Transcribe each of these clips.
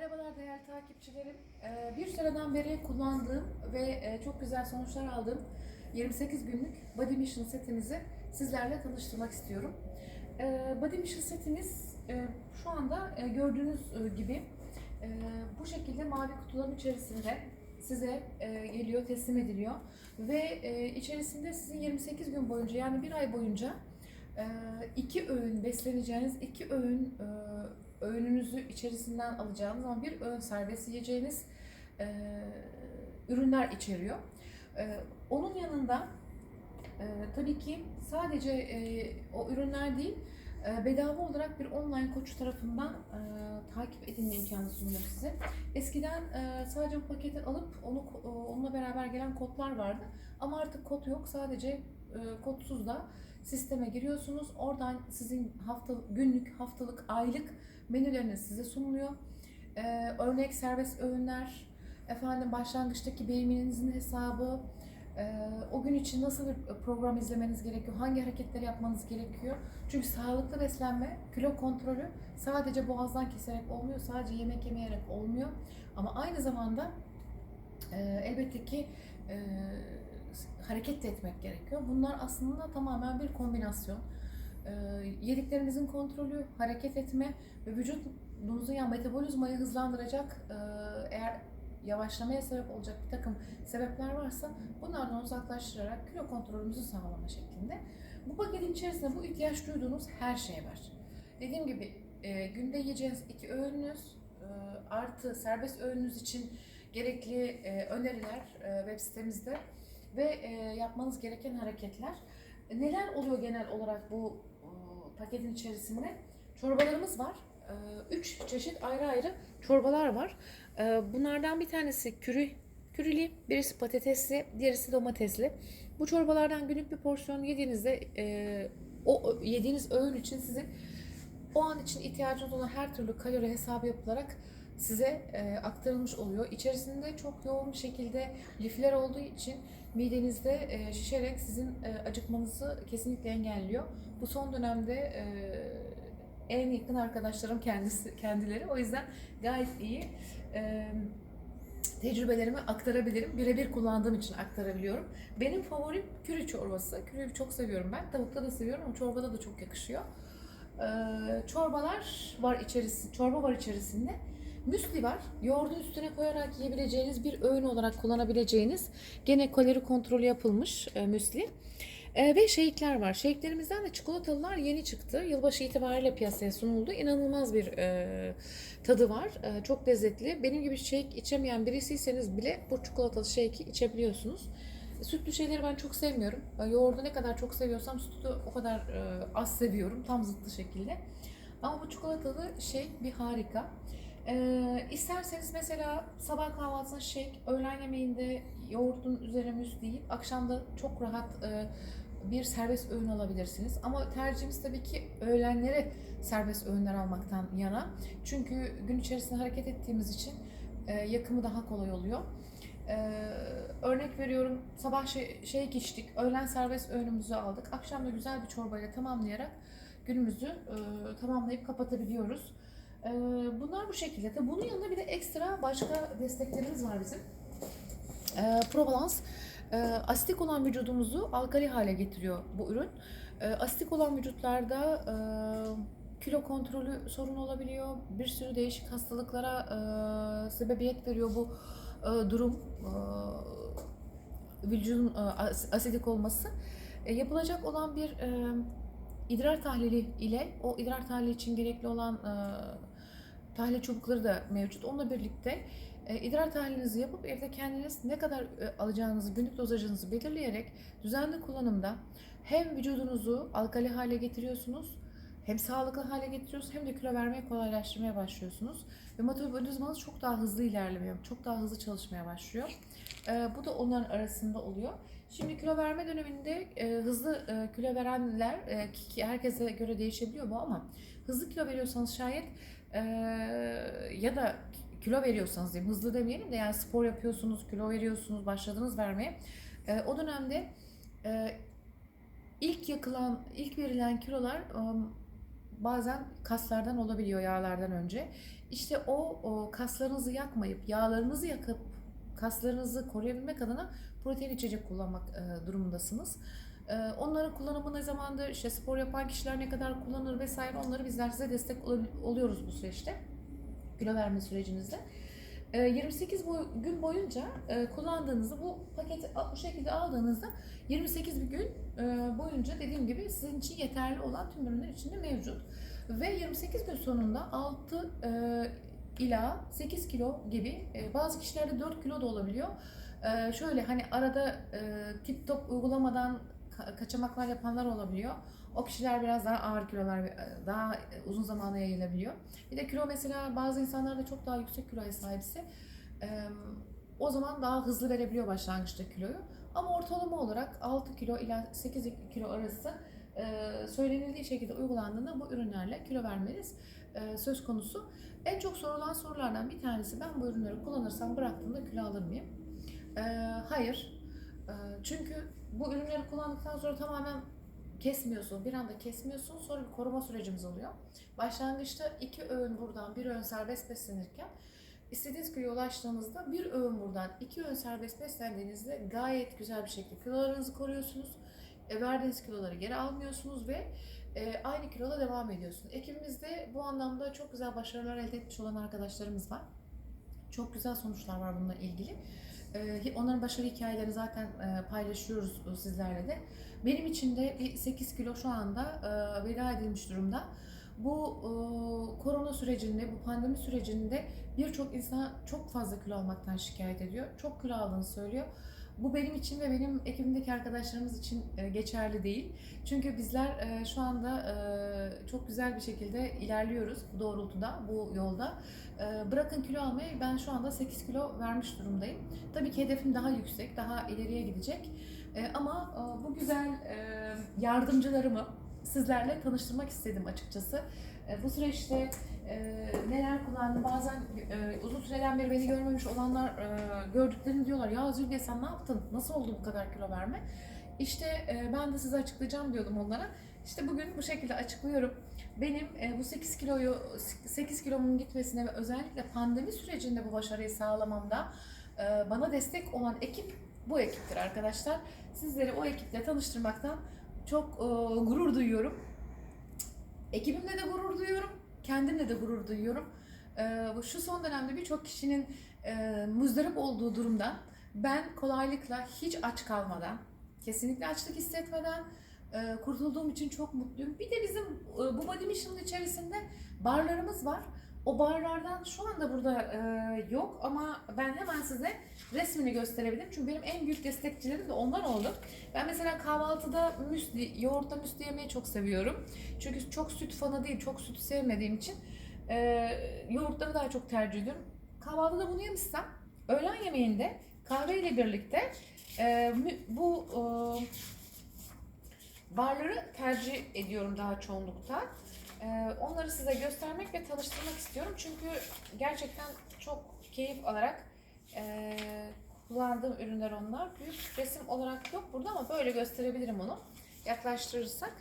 Merhabalar değerli takipçilerim. Ee, Bir süreden beri kullandığım ve e, çok güzel sonuçlar aldığım 28 günlük Body Mission setimizi sizlerle tanıştırmak istiyorum. Ee, Body Mission setimiz e, şu anda e, gördüğünüz gibi bu şekilde mavi kutuların içerisinde size geliyor, teslim ediliyor. Ve içerisinde sizin 28 gün boyunca yani bir ay boyunca iki öğün besleneceğiniz, iki öğün öğününüzü içerisinden alacağınız ama bir öğün serbest yiyeceğiniz e, ürünler içeriyor. E, onun yanında e, tabii ki sadece e, o ürünler değil, e, bedava olarak bir online koç tarafından e, takip edilme imkanı sunuyor size. Eskiden e, sadece bu paketi alıp onu e, onunla beraber gelen kodlar vardı ama artık kod yok. Sadece e, kodsuz da sisteme giriyorsunuz. Oradan sizin haftalık, günlük, haftalık, aylık menüleriniz size sunuluyor. Ee, örnek serbest öğünler, efendim başlangıçtaki BMI'nizin hesabı, e, o gün için nasıl bir program izlemeniz gerekiyor, hangi hareketleri yapmanız gerekiyor. Çünkü sağlıklı beslenme, kilo kontrolü sadece boğazdan keserek olmuyor, sadece yemek yemeyerek olmuyor. Ama aynı zamanda e, elbette ki e, hareket de etmek gerekiyor. Bunlar aslında tamamen bir kombinasyon. E, yediklerinizin kontrolü, hareket etme ve vücudunuzun yani metabolizmayı hızlandıracak e, eğer yavaşlamaya sebep olacak bir takım sebepler varsa bunlardan uzaklaştırarak kilo kontrolümüzü sağlama şeklinde. Bu paketin içerisinde bu ihtiyaç duyduğunuz her şey var. Dediğim gibi e, günde yiyeceğiniz iki öğününüz e, artı serbest öğününüz için gerekli e, öneriler e, web sitemizde ve e, yapmanız gereken hareketler. E, Neler oluyor genel olarak bu e, paketin içerisinde? Çorbalarımız var. E, Üç çeşit ayrı ayrı çorbalar var. E, Bunlardan bir tanesi kürü, kürili, birisi patatesli, diğerisi domatesli. Bu çorbalardan günlük bir porsiyon yediğinizde e, o yediğiniz öğün için sizin o an için ihtiyacınız olan her türlü kalori hesabı yapılarak size e, aktarılmış oluyor. İçerisinde çok yoğun bir şekilde lifler olduğu için midenizde e, şişerek sizin e, acıkmanızı kesinlikle engelliyor. Bu son dönemde e, en yakın arkadaşlarım kendisi kendileri. O yüzden gayet iyi. E, tecrübelerimi aktarabilirim. Birebir kullandığım için aktarabiliyorum. Benim favorim kürü çorbası. Kürüyü çok seviyorum ben. Tavukta da seviyorum ama çorbada da çok yakışıyor. Ee, çorbalar var içerisi, çorba var içerisinde. Müsli var. Yoğurdu üstüne koyarak yiyebileceğiniz bir öğün olarak kullanabileceğiniz gene kalori kontrolü yapılmış e, müsli. E, ve shake'ler var. Shake'lerimizden de çikolatalılar yeni çıktı. Yılbaşı itibariyle piyasaya sunuldu. İnanılmaz bir e, tadı var. E, çok lezzetli. Benim gibi shake içemeyen birisiyseniz bile bu çikolatalı shake'i içebiliyorsunuz. Sütlü şeyleri ben çok sevmiyorum. Ben yoğurdu ne kadar çok seviyorsam sütü o kadar e, az seviyorum. Tam zıttı şekilde. Ama bu çikolatalı şey bir harika. E, isterseniz mesela sabah kahvaltısında shake, öğlen yemeğinde yoğurdun üzerine müsli yiyip akşamda çok rahat e, bir serbest öğün alabilirsiniz. Ama tercihimiz tabii ki öğlenleri serbest öğünler almaktan yana. Çünkü gün içerisinde hareket ettiğimiz için e, yakımı daha kolay oluyor. Ee, örnek veriyorum sabah şey, şey içtik, öğlen serbest öğünümüzü aldık. Akşam da güzel bir çorbayla tamamlayarak günümüzü e, tamamlayıp kapatabiliyoruz. E, bunlar bu şekilde. Tabii bunun yanında bir de ekstra başka desteklerimiz var bizim. E, Probalans e, asitik olan vücudumuzu alkali hale getiriyor bu ürün. E, asitik olan vücutlarda e, kilo kontrolü sorun olabiliyor. Bir sürü değişik hastalıklara e, sebebiyet veriyor bu e, durum e, vücudun e, as- asidik olması E, yapılacak olan bir e, idrar tahlili ile o idrar tahlili için gerekli olan e, tahlil çubukları da mevcut. Onunla birlikte e, idrar tahlilinizi yapıp evde kendiniz ne kadar e, alacağınızı, günlük dozajınızı belirleyerek düzenli kullanımda hem vücudunuzu alkali hale getiriyorsunuz hem sağlıklı hale getiriyorsunuz hem de kilo vermeye kolaylaştırmaya başlıyorsunuz. Ve metabolizmanız çok daha hızlı ilerlemeye, çok daha hızlı çalışmaya başlıyor. Ee, bu da onların arasında oluyor. Şimdi kilo verme döneminde e, hızlı e, kilo verenler, e, herkese göre değişebiliyor bu ama hızlı kilo veriyorsanız şayet e, ya da kilo veriyorsanız diyeyim, hızlı demeyelim de yani spor yapıyorsunuz, kilo veriyorsunuz, başladınız vermeye. E, o dönemde e, ilk yakılan, ilk verilen kilolar e, bazen kaslardan olabiliyor yağlardan önce. İşte o, o kaslarınızı yakmayıp yağlarınızı yakıp kaslarınızı koruyabilmek adına protein içecek kullanmak e, durumundasınız. E, onların kullanımı ne zamandır, işte spor yapan kişiler ne kadar kullanır vesaire onları bizler size destek ol- oluyoruz bu süreçte. Kilo verme sürecinizde. E, 28 boy- gün boyunca e, kullandığınızda bu paketi bu şekilde aldığınızda 28 bir gün e, boyunca dediğim gibi sizin için yeterli olan tüm ürünler içinde mevcut. Ve 28 gün sonunda 6 e, ila 8 kilo gibi bazı kişilerde 4 kilo da olabiliyor. Şöyle hani arada tip top uygulamadan kaçamaklar yapanlar olabiliyor. O kişiler biraz daha ağır kilolar e, daha uzun zamana yayılabiliyor. Bir de kilo mesela bazı insanlarda çok daha yüksek kiloya sahipse e, o zaman daha hızlı verebiliyor başlangıçta kiloyu. Ama ortalama olarak 6 kilo ila 8 kilo arası e, söylenildiği şekilde uygulandığında bu ürünlerle kilo vermeniz e, söz konusu. En çok sorulan sorulardan bir tanesi ben bu ürünleri kullanırsam bıraktığımda kilo alır mıyım? E, hayır. Çünkü bu ürünleri kullandıktan sonra tamamen kesmiyorsun. Bir anda kesmiyorsun. Sonra bir koruma sürecimiz oluyor. Başlangıçta iki öğün buradan, bir öğün serbest beslenirken istediğiniz kiloya ulaştığınızda bir öğün buradan, iki öğün serbest beslendiğinizde gayet güzel bir şekilde kilolarınızı koruyorsunuz. E, verdiğiniz kiloları geri almıyorsunuz ve e, aynı kiloda devam ediyorsunuz. Ekibimizde bu anlamda çok güzel başarılar elde etmiş olan arkadaşlarımız var. Çok güzel sonuçlar var bununla ilgili. E, onların başarı hikayelerini zaten e, paylaşıyoruz e, sizlerle de. Benim için de bir 8 kilo şu anda e, veda edilmiş durumda. Bu korona sürecinde, bu pandemi sürecinde birçok insan çok fazla kilo almaktan şikayet ediyor. Çok kilo aldığını söylüyor. Bu benim için ve benim ekibimdeki arkadaşlarımız için e, geçerli değil. Çünkü bizler e, şu anda e, çok güzel bir şekilde ilerliyoruz bu doğrultuda, bu yolda. Bırakın kilo almayı ben şu anda 8 kilo vermiş durumdayım. Tabii ki hedefim daha yüksek, daha ileriye gidecek. Ama bu güzel yardımcılarımı sizlerle tanıştırmak istedim açıkçası. Bu süreçte e, neler kullandım bazen e, uzun süreden beri beni görmemiş olanlar e, gördüklerini diyorlar. Ya Zülge sen ne yaptın? Nasıl oldu bu kadar kilo verme? İşte e, ben de size açıklayacağım diyordum onlara. İşte bugün bu şekilde açıklıyorum. Benim e, bu 8 kiloyu 8 kilomun gitmesine ve özellikle pandemi sürecinde bu başarıyı sağlamamda e, bana destek olan ekip bu ekiptir arkadaşlar. Sizleri o ekiple tanıştırmaktan çok e, gurur duyuyorum. Ekibimle de gurur duyuyorum kendimle de gurur duyuyorum. Ee, şu son dönemde birçok kişinin e, muzdarip olduğu durumdan ben kolaylıkla hiç aç kalmadan, kesinlikle açlık hissetmeden e, kurtulduğum için çok mutluyum. Bir de bizim e, bu Body Mission'ın içerisinde barlarımız var. O barlardan şu anda burada e, yok ama ben hemen size resmini gösterebilirim. Çünkü benim en büyük destekçilerim de onlar oldu. Ben mesela kahvaltıda müsli, yoğurtla müsli yemeyi çok seviyorum. Çünkü çok süt fanı değil, çok süt sevmediğim için e, yoğurtları daha çok tercih ediyorum. Kahvaltıda bunu yemişsem, öğlen yemeğinde kahveyle birlikte e, bu e, barları tercih ediyorum daha çoğunlukta. E, onları size göstermek ve tanıştırmak istiyorum. Çünkü gerçekten çok keyif alarak e, kullandığım ürünler onlar. Büyük resim olarak yok burada ama böyle gösterebilirim onu. Yaklaştırırsak.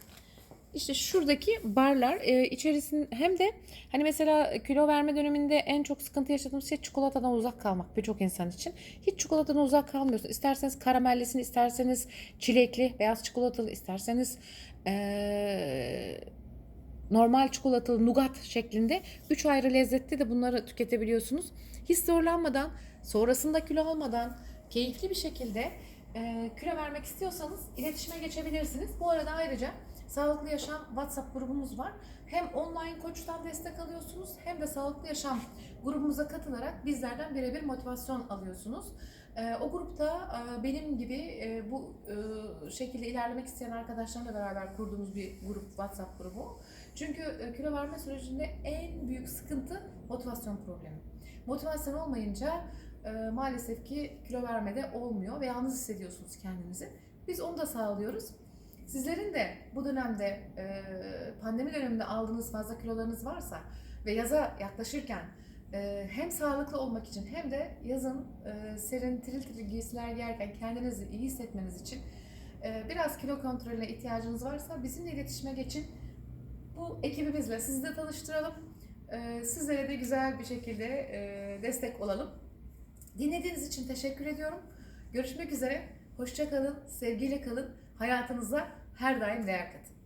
İşte şuradaki barlar e, içerisinde hem de hani mesela kilo verme döneminde en çok sıkıntı yaşadığımız şey çikolatadan uzak kalmak birçok insan için. Hiç çikolatadan uzak kalmıyorsun. İsterseniz karamellisini, isterseniz çilekli, beyaz çikolatalı, isterseniz e, normal çikolatalı nugat şeklinde 3 ayrı lezzette de bunları tüketebiliyorsunuz. Hiç zorlanmadan, sonrasında kilo almadan, keyifli bir şekilde e, kilo vermek istiyorsanız iletişime geçebilirsiniz. Bu arada ayrıca Sağlıklı Yaşam WhatsApp grubumuz var. Hem online koçtan destek alıyorsunuz hem de Sağlıklı Yaşam grubumuza katılarak bizlerden birebir motivasyon alıyorsunuz. E, o grupta e, benim gibi e, bu şekilde ilerlemek isteyen arkadaşlarımla beraber kurduğumuz bir grup WhatsApp grubu. Çünkü e, kilo verme sürecinde en büyük sıkıntı motivasyon problemi. Motivasyon olmayınca e, maalesef ki kilo vermede olmuyor ve yalnız hissediyorsunuz kendinizi. Biz onu da sağlıyoruz. Sizlerin de bu dönemde e, pandemi döneminde aldığınız fazla kilolarınız varsa ve yaza yaklaşırken hem sağlıklı olmak için hem de yazın serin tiril tiril giysiler giyerken kendinizi iyi hissetmeniz için biraz kilo kontrolüne ihtiyacınız varsa bizimle iletişime geçin. Bu ekibimizle sizi de tanıştıralım. Ee, sizlere de güzel bir şekilde e, destek olalım. Dinlediğiniz için teşekkür ediyorum. Görüşmek üzere. Hoşça kalın, sevgiyle kalın. Hayatınıza her daim değer katın.